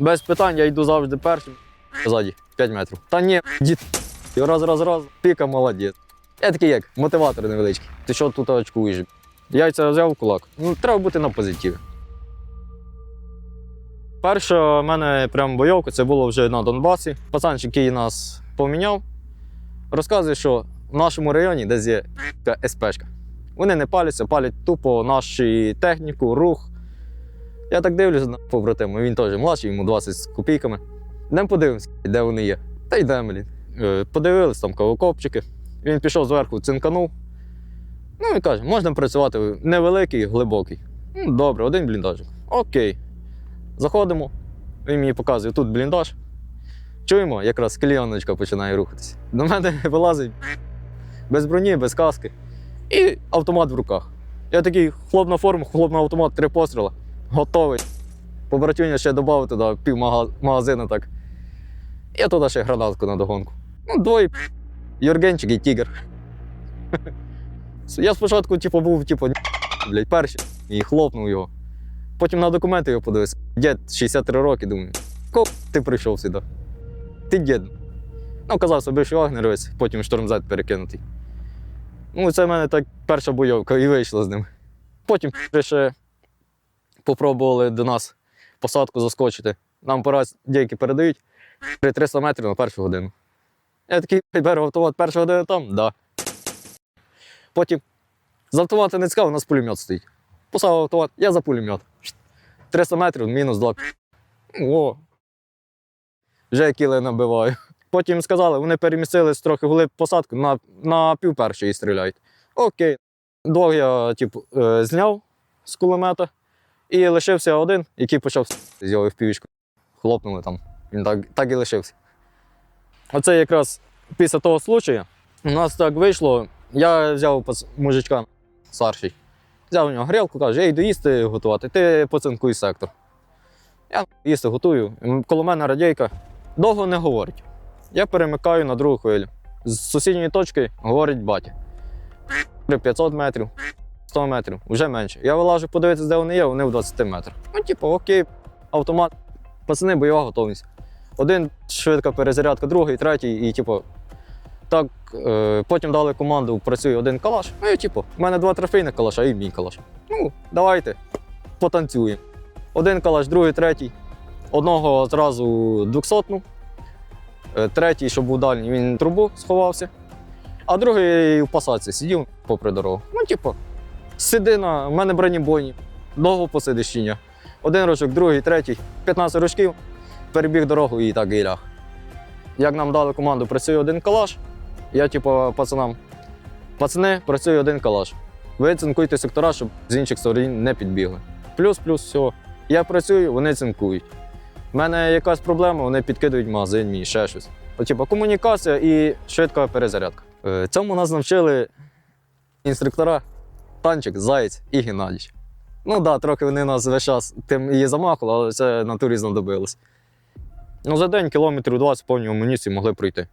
Без питань я йду завжди першим. Ззаді, 5 метрів. Та ні, дід. І раз, раз, раз, піка молодець. Я такий як мотиватор невеличкий. Ти що тут очкуєш? Яйця взяв в кулак. Ну, треба бути на позитиві. Перша в мене прям бойовка, це було вже на Донбасі. Пацанчик, який нас поміняв, розказує, що в нашому районі десь є СПшка. Вони не паляться, палять тупо нашу техніку, рух. Я так дивлюся на побратима, він теж младший, йому 20 з копійками. Йдемо подивимося, де вони є. Та йдемо. Е, Подивились там кавокопчики. Він пішов зверху, цинканув. Ну і каже, можна працювати невеликий, глибокий. Ну, добре, один бліндажик. Окей. Заходимо. Він мені показує, тут бліндаж. Чуємо, якраз кліоночка починає рухатися. До мене вилазить без броні, без каски. І автомат в руках. Я такий хлоп на форму, хлоп на автомат, три постріли. Готовий. Побратюня ще додав туди пів магазину так. Я туди ще гранатку на догонку. Ну, двоє Юргенчик і тігр. Я спочатку, типу, був, типу, блядь, перший і хлопнув його. Потім на документи його подивився. Дід 63 роки, думаю, ко ти прийшов сюди? Ти дід. Ну, казав собі, що вагнеровець, потім штормзет перекинутий. Ну, це в мене так перша бойовка і вийшла з ним. Потім ще попробували до нас посадку заскочити. Нам по раз деякі передають 300 метрів на першу годину. Я такий беру автомат перша година там, да. Потім з автомата не цікаво, у нас пулемет стоїть. Поставив автомат, я за пулемет. 300 метрів, мінус 2. О. Вже кіли набиваю. Потім сказали, вони перемістились трохи вглиб посадку, на, на пів першої стріляють. Окей. Двох я типу, е, зняв з кулемета і лишився один, який почав з його впівічку. Хлопнули там. Він так, так і лишився. Оце якраз після того случаю у нас так вийшло. Я взяв мужичка старший, взяв у нього грілку, каже, я йду їсти готувати, ти поцинкуй сектор. Я їсти готую. Коло мене радійка довго не говорить. Я перемикаю на другу хвилю. З сусідньої точки говорить батя. 500 метрів, 100 метрів, вже менше. Я вилажу подивитися, де вони є, вони в 20 метрах. Ну, типу, окей, автомат, пацани, бойова готовність. Один швидка перезарядка, другий, третій, і типу. Так, е, потім дали команду, працює один калаш. Ну і типу, в мене два трофейних калаша і мій калаш. Ну, давайте, потанцюємо. Один калаш, другий, третій. Одного зразу двохсотну. Е, Третій, що був дальній, він трубу сховався. А другий в посадці сидів попри дорогу. Ну, типу, сиди на, в мене бронебойні, довго посидиш чи. Один рожок, другий, третій, 15 рожків, перебіг дорогу і так і ляг. Як нам дали команду, працює один калаш. Я, типу, пацанам, пацани, працює один калаш. Ви цинкуйте сектора, щоб з інших сторін не підбігли. Плюс-плюс, все. Я працюю, вони цинкують. У мене якась проблема, вони підкидують магазин мій, ще щось. Типу, комунікація і швидка перезарядка. Е, Цьому нас навчили інструктора Танчик, Заєць і Геннадійович. Ну так, да, трохи вони нас весь час тим і замахували, але це на турі знадобилось. Ну, за день кілометрів 20 повні амуніції могли пройти.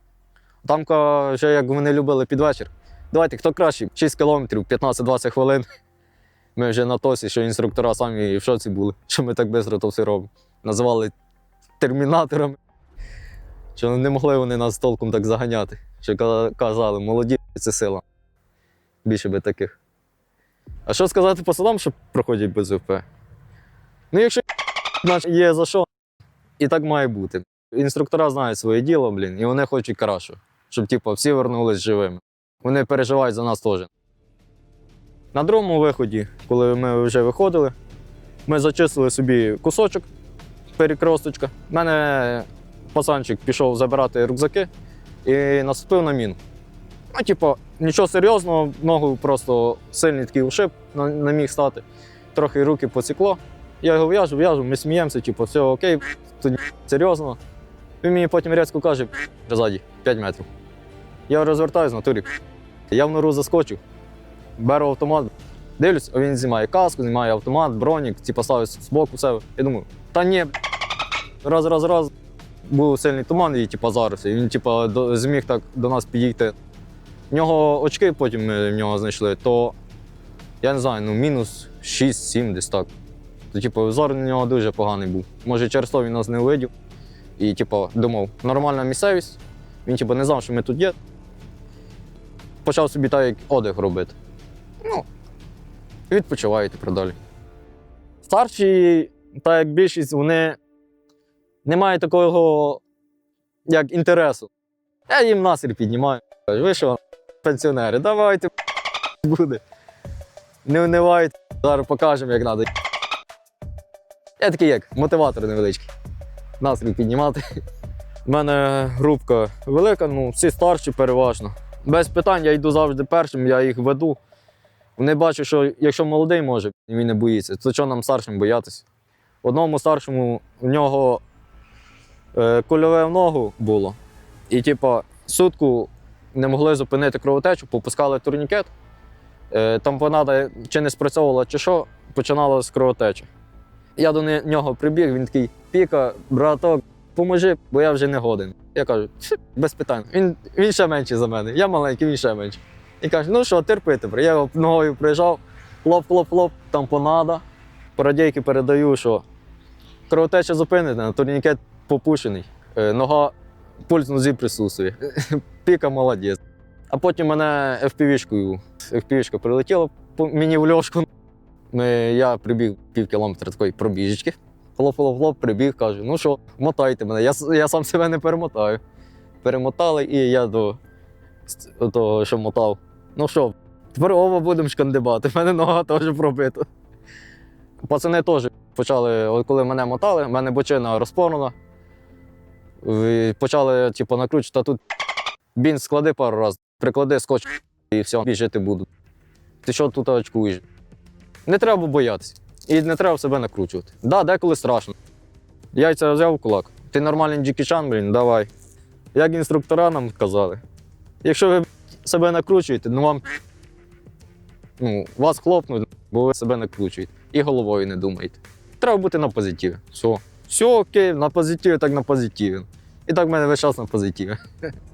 Там вже як вони любили під вечір. Давайте, хто краще, 6 кілометрів, 15-20 хвилин. Ми вже на тосі, що інструктора самі в шоці були, що ми так швидко то все робимо. Називали термінаторами. Що не могли вони нас толком так заганяти. Що казали, молоді це сила. Більше би таких. А що сказати пацанам, що проходять без УП? Ну, якщо є за що, і так має бути. Інструктора знають своє діло, блін, і вони хочуть кращого, щоб типу, всі вернулись живими. Вони переживають за нас теж. На другому виході, коли ми вже виходили, ми зачистили собі кусочок перекросточка. У мене пацанчик пішов забирати рюкзаки і наступив на міну. Ну, типу, нічого серйозного, ногу просто сильний такий ушиб на, на міг стати. Трохи руки поцікло. Я його в'яжу, в'яжу, ми сміємося, типу, все окей, тут серйозно. Він мені потім різко каже, ззаді, 5 метрів. Я розвертаюсь на турі. Я в нору заскочив, беру автомат, дивлюсь, а він знімає каску, знімає автомат, бронік, типу, ставить з боку себе. Я думаю, та ні, раз, раз, раз. Був сильний туман і типу, зарився. І він типу, зміг так до нас підійти. В нього очки потім ми в нього знайшли, то я не знаю, ну мінус 6-7 десь так. То, типу, зор у нього дуже поганий був. Може, через то він нас не увидів. І, типу, думав, нормальна місцевість. Він, типу, не знав, що ми тут є. Почав собі так, як одяг робити. Ну, і відпочиває тепер далі. Старші, так як більшість, вони не мають такого, як інтересу. Я їм настрій піднімаю. Ви що, пенсіонери, давайте буде. Не унивайте, зараз покажемо, як треба. Я такий як мотиватор невеличкий. Настрій піднімати. У мене групка велика, ну всі старші переважно. Без питань я йду завжди першим, я їх веду. Вони бачать, що якщо молодий може, він не боїться, то чого нам старшим боятися? Одному старшому в нього е, кульове в ногу було. І, типа, сутку не могли зупинити кровотечу, попускали турнікет. Е, тампонада чи не спрацьовувала, чи що, починалася кровотеча. Я до нього прибіг, він такий піка, браток, поможи, бо я вже не годен. Я кажу, без питань. Він, він ще менший за мене. Я маленький, він ще менший. І каже, ну що, терпи тепер. Я його ногою прижав, хлоп-хлоп-хлоп, тампонада. По радійки передаю, що кровотеча зупинена, турнікет попущений. Е, Нога, пульс нозі присутствує. Піка молодець. А потім мене FPV-шкою, FPV-шка прилетіла по мені в льошку. Ми, я прибіг пів кілометра такої пробіжечки. Хлоп-хлоп-хлоп, прибіг, кажу, ну що, мотайте мене. Я, я сам себе не перемотаю. Перемотали, і я до того, що мотав. Ну що, тепер оба будемо шкандибати. В мене нога теж пробита. Пацани теж почали, от коли мене мотали, в мене бочина розпорна. І Почали типу, накручувати, а тут бінт склади пару разів, приклади скотч і все, біжити буду. Ти що тут очкуєш? Не треба боятися. І не треба себе накручувати. Так, да, деколи страшно. Яйця взяв в кулак. Ти нормальний джекічан, блін, давай. Як інструктора нам казали. Якщо ви себе накручуєте, ну вам ну, вас хлопнуть, бо ви себе накручуєте. І головою не думаєте. Треба бути на позитиві. Все. Все окей, на позитиві, так на позитиві. І так в мене весь час на позитиві.